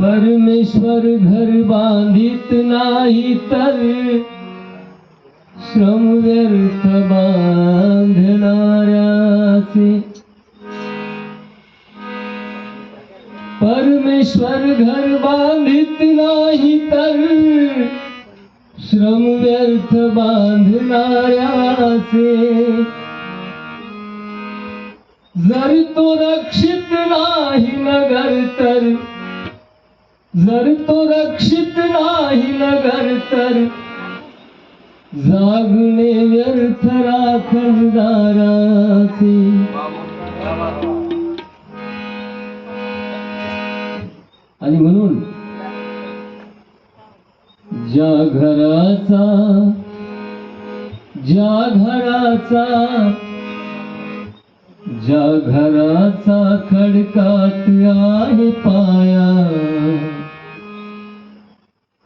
परमेश्वर घर बांधित नाही तर श्रम व्यर्थ बांधणाऱ्याचे. परमेश्वर घर बांधित नाही तर श्रम व्यर्थ बांधणाऱ्याचे. जर तो रक्षित नाही नगर तर जर तो रक्षित नाही नगर तर? जागणे व्यर्थ राखणदाराचे आणि म्हणून ज्या घराचा ज्या घराचा ज्या घराचा खडकात आहे पाया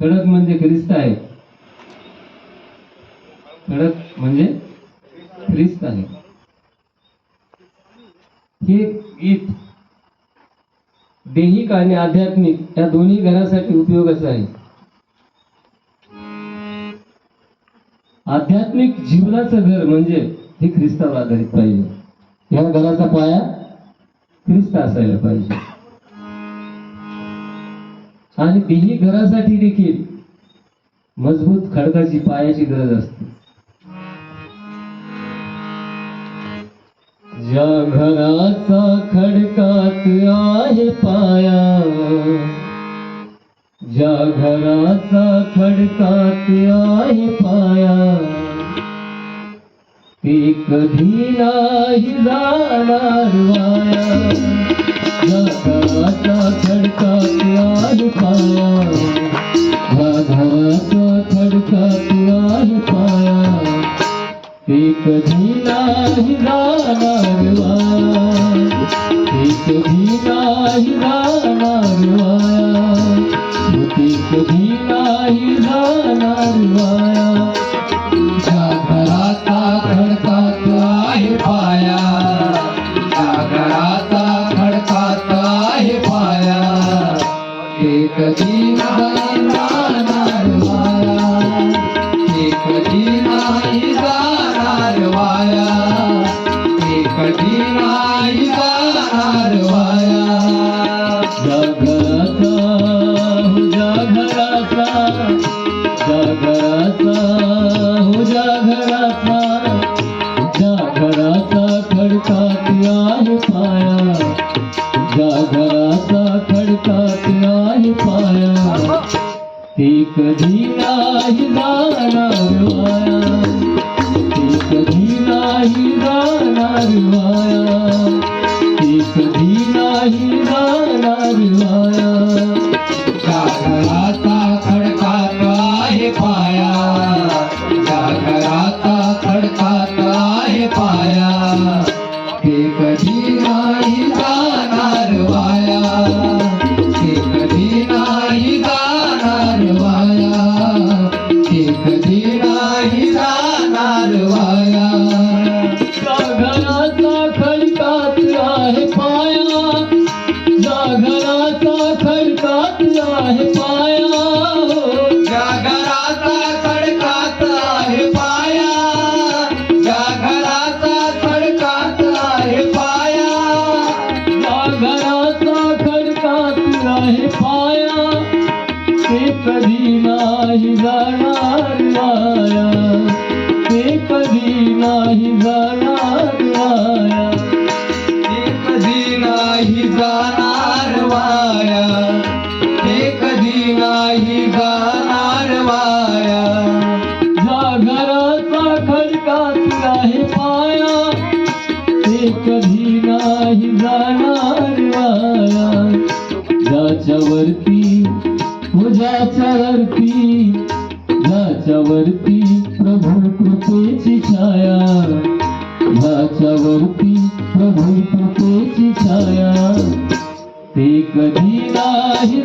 खडक म्हणजे ख्रिस्त आहे. खडक म्हणजे ख्रिस्त आहे. हे गीत देहिक आणि आध्यात्मिक या दोन्ही घरासाठी उपयोगाचं आहे. आध्यात्मिक जीवनाचं घर म्हणजे हे ख्रिस्तावर आधारित पाहिजे. या घराचा पाया ख्रिस्त असायला पाहिजे. आणि तेही घरासाठी देखील मजबूत खडकाची पायाची गरज असते. ज्या घराचा खडकात आहे पाया. ज्या घराचा खडकात आहे पाया. ते कधी नाही जाणार वाया. घराचा खडकात आहे पाया. ज्या घराचा खडकात आहे पाया. ते कधी नाही जाणार वाया. ते कधी नाही जाणार वाया ते कधी नाही जाणार वाया.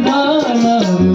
ধারা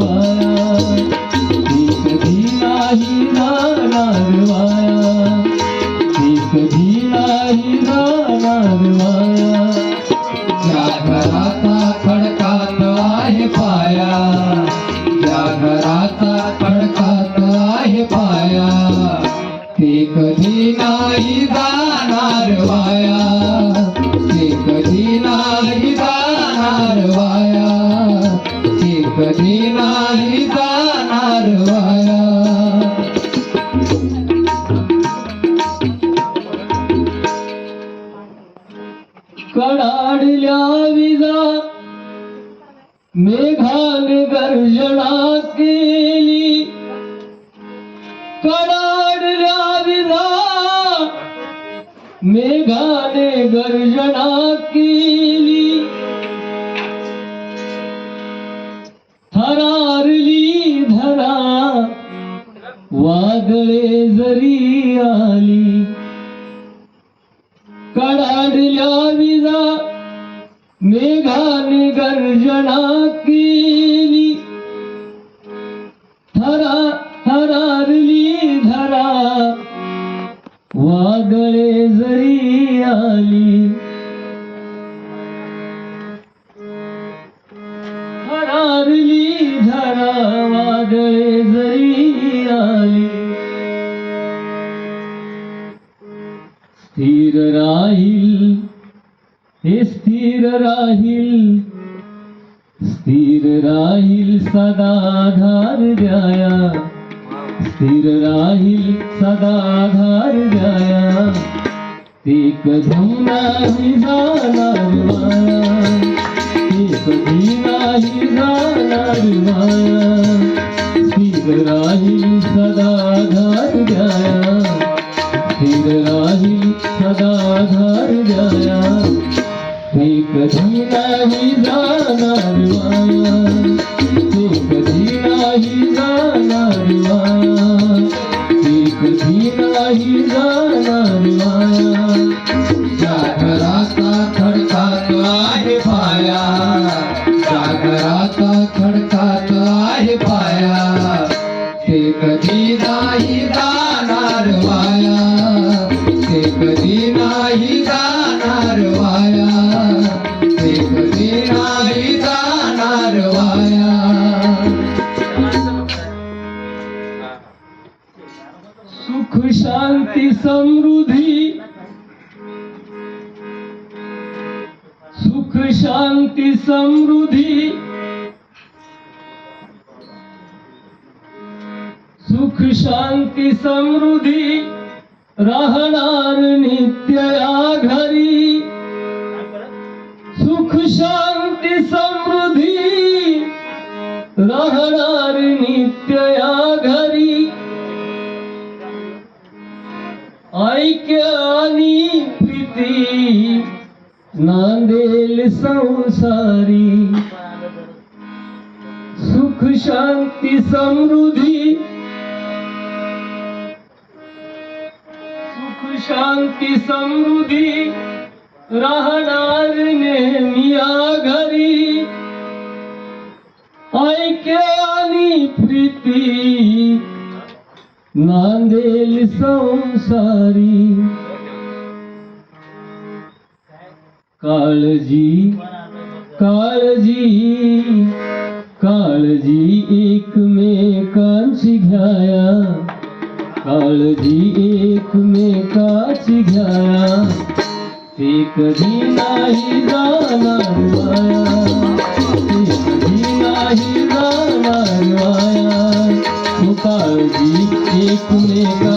वादळे जरी आली. स्थिर राहील हे स्थिर राहील. स्थिर राहील सदाधार जाया स्थिर राहील सदाधार जाया ते कधी नाही जा Yeah. शांति समृद्धि। सुख शांति समृद्धि। रहनार नित्य या घरी सुख शांति समृद्धि। रहनार नित्य या घरी ऐक्य आणि प्रीति। नांदेल संसारी सुख शांती समृद्धी. सुख शांती समृद्धी राहणार नेहमी घरी. ऐके आणि प्रीती. नांदेल संसारी काळजी काळजी काळजी एकमेकांची घ्याया. काळजी एकमेकाची घ्याया. ते कधी नाही जाणार वाया ते कधी नाही जाणार वाया तू काळजी एकमेका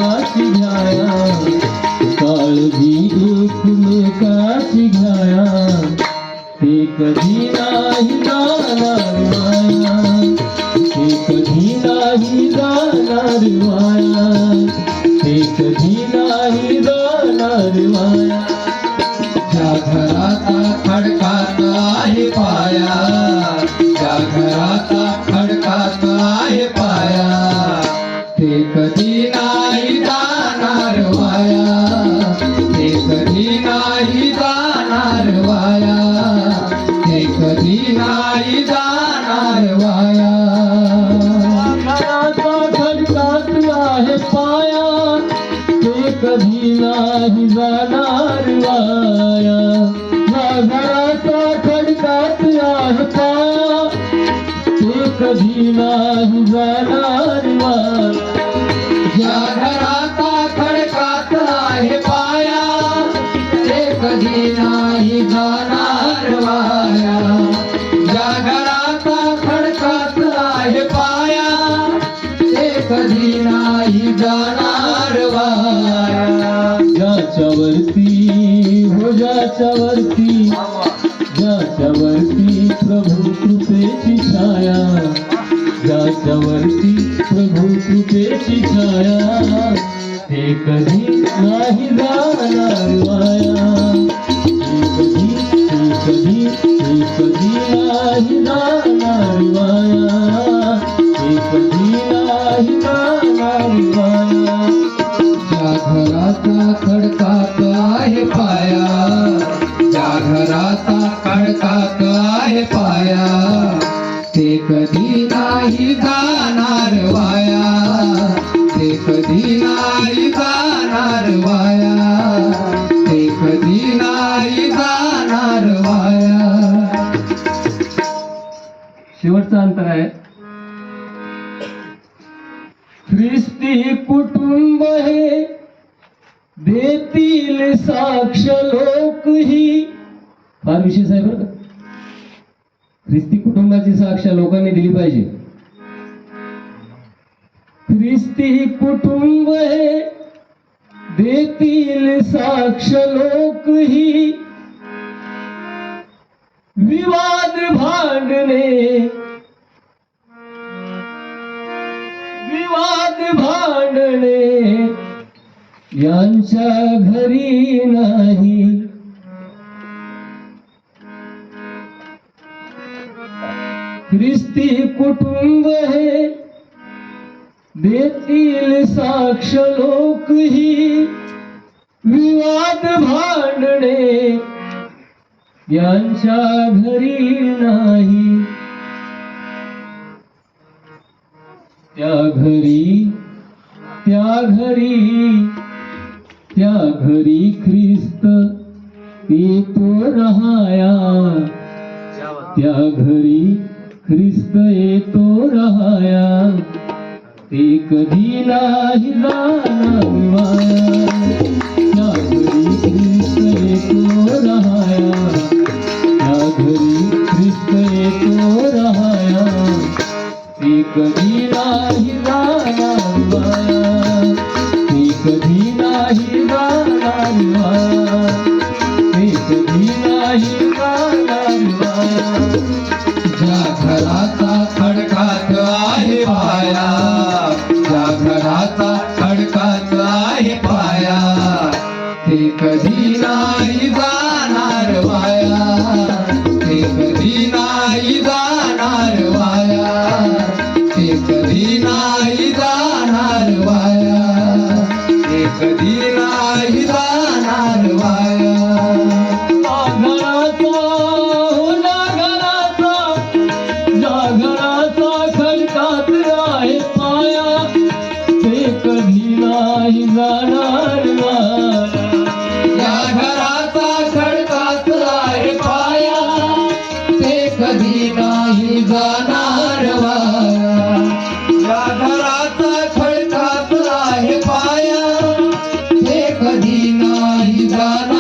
ते कधी नाही जाणार वाया? ते कधी नाही जाणार वाया? ते कधी नाही जाणार वाया? आहे पाया. ते कधी नाही जाणार वाया? घराचा खडकात आहे पाया. ते कधी नाही जाणार ज्याच्यावरती प्रभू कृपेची छाया. ते कधी नाही जाणार माया. ते कधी ते कधी ते कधी नाही जाणार ते कधी नाही जाणार घराचा खडकात आहे पाया. ज्या घराचा खडकात आहे पाया. ते कधी अंतर आहे. ख्रिस्ती कुटुंब हे देतील साक्ष लोक ही. फार विशेष आहे बरं का? ख्रिस्ती कुटुंबाची साक्ष लोकांनी दिली पाहिजे. ख्रिस्ती कुटुंब हे देतील साक्ष लोक ही. विवाद भांडणे यांच्या घरी नाही. ख्रिस्ती कुटुंब हे देतील साक्ष लोक ही. विवाद भांडणे यांच्या घरी नाही. त्या घरी त्या घरी त्या घरी ख्रिस्त येतो रहाया. त्या घरी ख्रिस्त येतो रहाया. ते कधी नाही त्या घरी ख्रिस्त येतो रहाया त्या घरी ख्रिस्त येतो रहाया. ते कधी नाही जाणार कधी ते कधी नाही